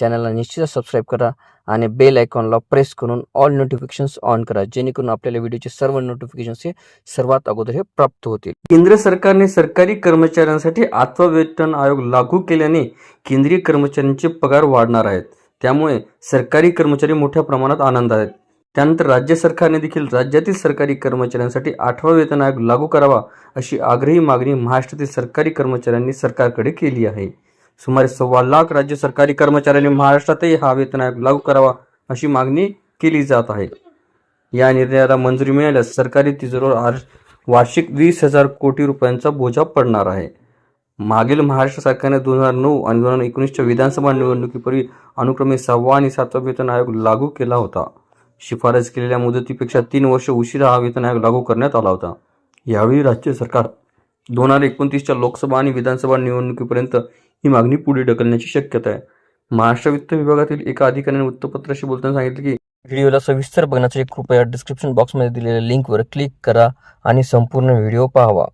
चॅनलला निश्चितच सबस्क्राईब करा आणि बेल आयकॉनला प्रेस करून ऑल नोटिफिकेशन्स ऑन करा जेणेकरून आपल्याला व्हिडिओचे सर्व नोटिफिकेशन्स हे सर्वात अगोदर हे प्राप्त होतील. केंद्र सरकारने सरकारी कर्मचाऱ्यांसाठी आठवा वेतन आयोग लागू केल्याने केंद्रीय कर्मचाऱ्यांचे पगार वाढणार आहेत. त्यामुळे सरकारी कर्मचारी मोठ्या प्रमाणात आनंद आहेत. त्यानंतर राज्य सरकारने देखील राज्यातील सरकारी कर्मचाऱ्यांसाठी आठवा वेतन आयोग लागू करावा अशी आग्रही मागणी महाराष्ट्रातील सरकारी कर्मचाऱ्यांनी सरकारकडे केली आहे. सुमारे सव्वा लाख राज्य सरकारी कर्मचाऱ्यांनी महाराष्ट्रातही हा वेतन आयोग लागू करावा अशी मागणी केली जात आहे. या निर्णयाला मंजुरी मिळाल्यास सरकारी तिजोरीवर वार्षिक वीस हजार कोटी रुपयांचा बोजा पडणार आहे. मागील महाराष्ट्र सरकारने दोन हजार नऊ आणि दोन हजार एकोणीसच्या विधानसभा निवडणुकीपूर्वी अनुक्रमे सहावा आणि सातवा वेतन आयोग लागू केला होता. शिफारस केलेल्या मुदतीपेक्षा तीन वर्ष उशिरा हा वेतन आयोग लागू करण्यात आला होता. यावेळी राज्य सरकार दोन हजार एकोणतीसच्या लोकसभा आणि विधानसभा निवडणुकीपर्यंत ही मागणी पुढे ढकलण्याची शक्यता आहे. महाराष्ट्र वित्त विभागातील एका अधिकाऱ्याने वृत्तपत्राशी बोलताना सांगितले की व्हिडिओला सविस्तर बघण्यासाठी कृपया डिस्क्रिप्शन बॉक्समध्ये दिलेल्या लिंकवर क्लिक करा आणि संपूर्ण व्हिडिओ पाहावा.